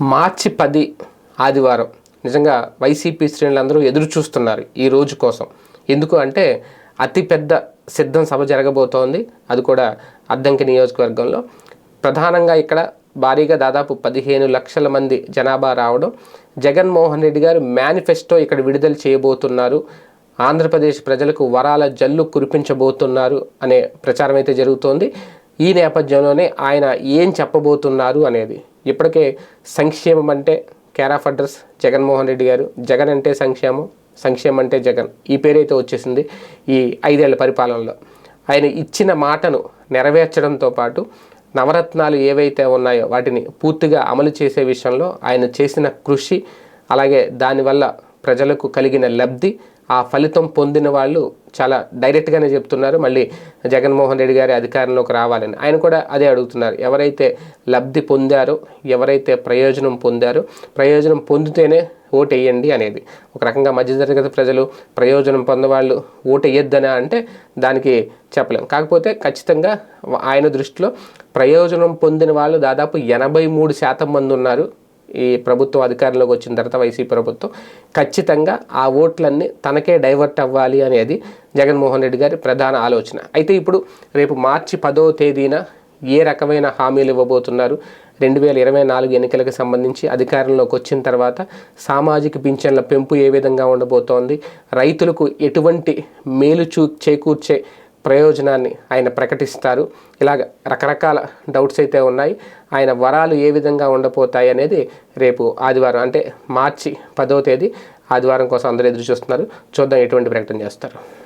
మార్చి పది ఆదివారం. నిజంగా వైసీపీ శ్రేణులందరూ ఎదురు చూస్తున్నారు ఈ రోజు కోసం. ఎందుకు అంటే అతిపెద్ద సిద్ధం సభ జరగబోతోంది. అది కూడా అద్దంకి నియోజకవర్గంలో. ప్రధానంగా ఇక్కడ భారీగా దాదాపు పదిహేను లక్షల మంది జనాభా రావడం. జగన్మోహన్ రెడ్డి గారు మేనిఫెస్టో ఇక్కడ విడుదల చేయబోతున్నారు. ఆంధ్రప్రదేశ్ ప్రజలకు వరాల జల్లు కురిపించబోతున్నారు అనే ప్రచారం అయితే జరుగుతోంది. ఈ నేపథ్యంలోనే ఆయన ఏం చెప్పబోతున్నారు అనేది. ఇప్పటికే సంక్షేమం అంటే care of address Jaganmohan Reddy గారు. జగన్ అంటే సంక్షేమం సంక్షేమం అంటే జగన్. ఈ పేరైతే వచ్చేసింది ఈ ఐదేళ్ళ పరిపాలనలో. ఆయన ఇచ్చిన మాటను నెరవేర్చడంతో పాటు నవరత్నాలు ఏవైతే ఉన్నాయో వాటిని పూర్తిగా అమలు చేసే విషయంలో ఆయన చేసిన కృషి అలాగే దానివల్ల ప్రజలకు కలిగిన లబ్ధి ఆ ఫలితం పొందిన వాళ్ళు చాలా డైరెక్ట్గానే చెప్తున్నారు. మళ్ళీ జగన్మోహన్ రెడ్డి గారి అధికారంలోకి రావాలని. ఆయన కూడా అదే అడుగుతున్నారు. ఎవరైతే లబ్ధి పొందారో ఎవరైతే ప్రయోజనం పొందారో ప్రయోజనం పొందితేనే ఓటు వేయండి అనేది. ఒక రకంగా మధ్యతరగతి ప్రజలు ప్రయోజనం పొందవాళ్ళు ఓటు వేయొద్దనా అంటే దానికి చెప్పలేం. కాకపోతే ఖచ్చితంగా ఆయన దృష్టిలో ప్రయోజనం పొందిన వాళ్ళు దాదాపు ఎనభై మూడు శాతం మంది ఉన్నారు. ఈ ప్రభుత్వం అధికారంలోకి వచ్చిన తర్వాత వైసీపీ ప్రభుత్వం ఖచ్చితంగా ఆ ఓట్లన్నీ తనకే డైవర్ట్ అవ్వాలి అనేది జగన్మోహన్ రెడ్డి గారి ప్రధాన ఆలోచన. అయితే ఇప్పుడు రేపు మార్చి పదో తేదీన ఏ రకమైన హామీలు ఇవ్వబోతున్నారు? రెండు వేల ఇరవై నాలుగు ఎన్నికలకు సంబంధించి అధికారంలోకి వచ్చిన తర్వాత సామాజిక పింఛన్ల పెంపు ఏ విధంగా ఉండబోతోంది? రైతులకు ఎటువంటి మేలు చూ చేకూర్చే ప్రయోజనాన్ని ఆయన ప్రకటిస్తారు. ఇలాగ రకరకాల డౌట్స్ అయితే ఉన్నాయి. ఆయన వరాలు ఏ విధంగా ఉండబోతాయి అనేది రేపు ఆదివారం అంటే మార్చి పదో తేదీ ఆదివారం కోసం అందరూ ఎదురు చూస్తున్నారు. చూద్దాం ఎటువంటి ప్రకటన చేస్తారు.